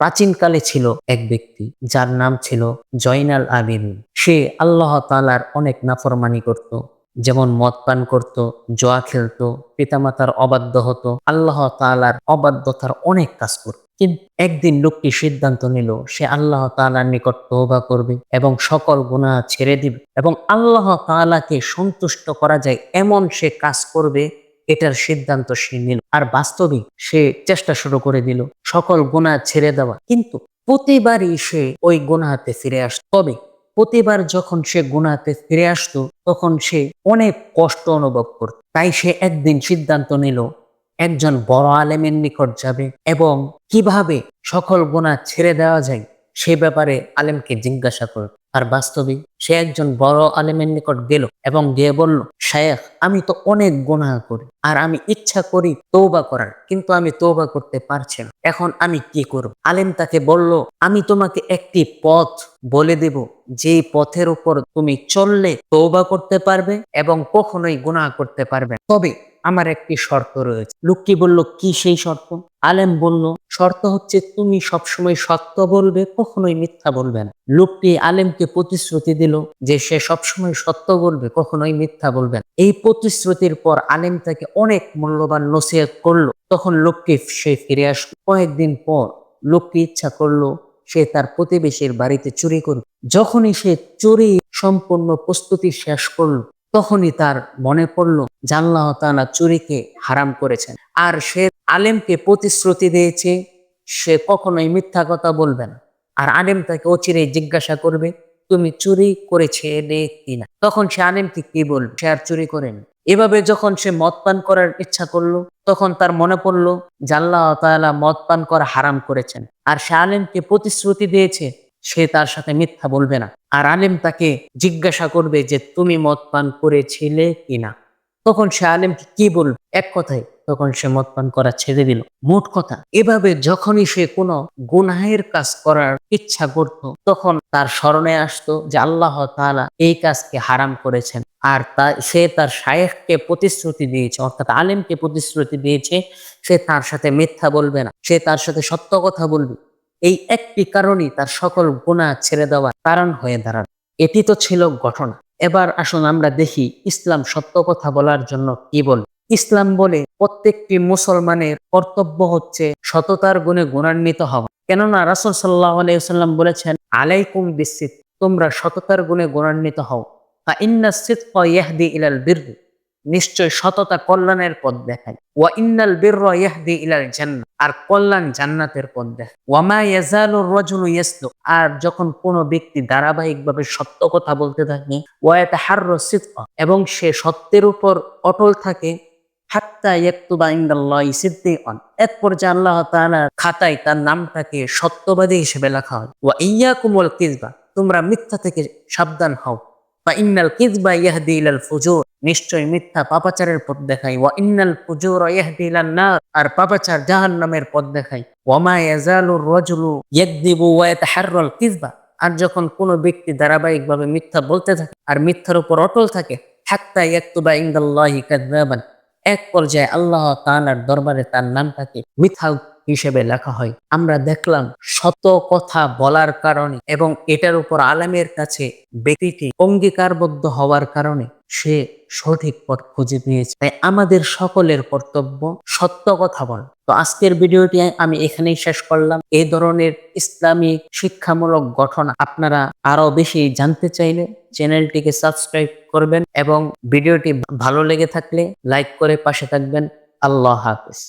প্রাচীনকালে ছিল এক ব্যক্তি, যার নাম ছিল জয়নাল আবিদিন সে আল্লাহ তালার অনেক নাফরমানি করত, যেমন মদ পান করত, জোয়া খেলতো, পিতামাতার অবাধ্য হতো, আল্লাহ তালার অবাধ্যতার অনেক কাজ করত। কিন্তু একদিন লোকটি সিদ্ধান্ত নিল, সে আল্লাহ তালার নিকট তৌবা করবে এবং সকল গুণা ছেড়ে দিবে এবং আল্লাহ তালাকে সন্তুষ্ট করা যায় এমন সে কাজ করবে এটার সিদ্ধান্ত সে নিল। আর বাস্তবিক সে চেষ্টা শুরু করে দিল সকল গোনা ছেড়ে দেওয়া। কিন্তু প্রতিবারই সে ওই গুণাতে ফিরে আসত। তবে প্রতিবার যখন সে গুণাতে ফিরে আসতো, তখন সে অনেক কষ্ট অনুভব করত। তাই সে একদিন সিদ্ধান্ত নিল, একজন বড় আলেমের নিকট যাবে এবং কীভাবে সকল গোনা ছেড়ে দেওয়া যায় সে ব্যাপারে আলেমকে জিজ্ঞাসা করবে আর বাস্তবিক, সে একজন বড় আলেমের নিকট গেল এবং গিয়ে বলল, শায়েখ, আমি তো অনেক গুনাহ করি আর আমি ইচ্ছা করি তৌবা করার, কিন্তু আমি তৌবা করতে পারছি না। এখন আমি কি করব? আলেম তাকে বলল, আমি তোমাকে একটি পথ বলে দেব, যে পথের উপর তুমি চললে তৌবা করতে পারবে এবং কখনোই গুনাহ করতে পারবে তবে আমার একটি শর্ত রয়েছে। লোকটি বলল, কি সেই শর্ত? আলেম বলল, শর্ত হচ্ছে তুমি সবসময় সত্য বলবে, কখনোই মিথ্যা বলবে না। লোকটি আলেমকে প্রতিশ্রুতি দিল যে সে সবসময় সত্য বলবে, কখনোই মিথ্যা বলবে না। এই প্রতিশ্রুতির পর আলেম তাকে অনেক মূল্যবান নসিহত করল। তখন লোকটি সে ফিরে আসলো। কয়েকদিন পর লোকটি ইচ্ছা করল, সে তার প্রতিবেশীর বাড়িতে চুরি করবে যখনই সে চুরি সম্পূর্ণ প্রস্তুতি শেষ করল তখনই তার মনে পড়ল, জাল্লাহ তালা চুরিকে হারাম করেছেন। আর সে আলেমকে প্রতিশ্রুতি দিয়েছে, সে কখনোই মিথ্যা কথা বলবে না। আর আলেম তাকে অচিরে জিজ্ঞাসা করবে, তুমি চুরি করেছে কিনা? তখন সে আলেমকে কি বলবে? সে আর চুরি করেনি। এভাবে যখন সে মদ পান করার ইচ্ছা করল, তখন তার মনে পড়ল, জাল্লাহ তাআলা মদ পান করা হারাম করেছেন। আর সে আলেমকে প্রতিশ্রুতি দিয়েছে সে তার সাথে মিথ্যা বলবে না। আর আলেম তাকে জিজ্ঞাসা করবে যে, তুমি মদ পান করেছিলে কিনা? তখন সে আলেমকে কি বলবে? এক কথায়, তখন সে মদ পান করা ছেড়ে দিল। মোট কথা, এভাবে যখনই সে কোনো গুনাহের কাজ করার ইচ্ছা করত, তখন তার স্মরণে আসতো যে, আল্লাহ তালা এই কাজকে হারাম করেছেন। আর তা, সে তার শায়েখকে প্রতিশ্রুতি দিয়েছে, অর্থাৎ আলেমকে প্রতিশ্রুতি দিয়েছে, সে তার সাথে মিথ্যা বলবে না। সে তার সাথে সত্য কথা বলবে। এই একটি কারণই তার সকল গুণা ছেড়ে দেওয়ার কারণ হয়ে দাঁড়ান এটি তো ছিল ঘটনা। এবার আসুন আমরা দেখি ইসলাম সত্য কথা বলার জন্য কি বলে। ইসলাম বলে, প্রত্যেকটি মুসলমানের কর্তব্য হচ্ছে সততার গুণে গুণান্বিত হওয়া। কেননা রাসুল সাল্লাহ আলাইসাল্লাম বলেছেন, আলাইকুম বিসিত তোমরা সততার গুণে গুণান্বিত হও। ইন্না সিদকা ইয়াহদি ইলাল বিররি নিশ্চয় সততা কল্যাণের পথ দেখায়। ওয়া ইন্নাল ইয়াহদি ইলাল আর কল্যাণ জান্নাতের পথ দেখায়। ওয়া মা ইয়াজালু রাজুলু আর যখন কোনো ব্যক্তি ধারাবাহিকভাবে সত্য কথা বলতে থাকে, ওয়া ইয়াতাহাররু সিদকা, এবং সে সত্যের উপর অটল থাকে, হাত্তা ইয়াকতুবা সিদ্দিকান, এক পর্যায়ে আল্লাহ খাতায় তার নামটাকে সত্যবাদী হিসেবে লেখা হয়। ওয়া ইয়াকুমুল কিযবা, তোমরা মিথ্যা থেকে সাবধান হও। বা ইন্নাল কিযবা ইয়াহদি ইলাল ফুজুর নিশ্চয় মিথ্যা পাপাচারের পথ দেখায় ওয়া ইন্নাল ফুজুর ইয়াহদি ইলান নার, আর পাপাচার জাহান্নামের পথ দেখায় ওয়া মা ইয়াজালুর রাজুলু ইয়াকদিবু ওয়া কিযবা। আর যখন কোনো ব্যক্তি ধারাবাহিকভাবে মিথ্যা বলতে থাকে, আর মিথ্যার উপর অটল থাকে, হাত্তা ইয়াকতুবা ইনদাল্লাহি কাযযাবান। এক পর্যায়ে আল্লাহ তাআলার দরবারে তার নামটাকে মিথ্যা হিসেবে লেখা হয়। আমরা দেখলাম শত কথা বলার কারণে এবং এটার উপর আলেমের কাছে ব্যক্তিটি অঙ্গীকারবদ্ধ হওয়ার কারণে সে সঠিক পথ খুঁজে পেয়েছে। তাই আমাদের সকলের কর্তব্য সত্য কথা বল। তো আজকের ভিডিওটি আমি এখানেই শেষ করলাম। এই ধরনের ইসলামিক শিক্ষামূলক ঘটনা আপনারা আরও বেশি জানতে চাইলে চ্যানেলটিকে সাবস্ক্রাইব করবেন এবং ভিডিওটি ভালো লেগে থাকলে লাইক করে পাশে থাকবেন। আল্লাহ হাফিজ।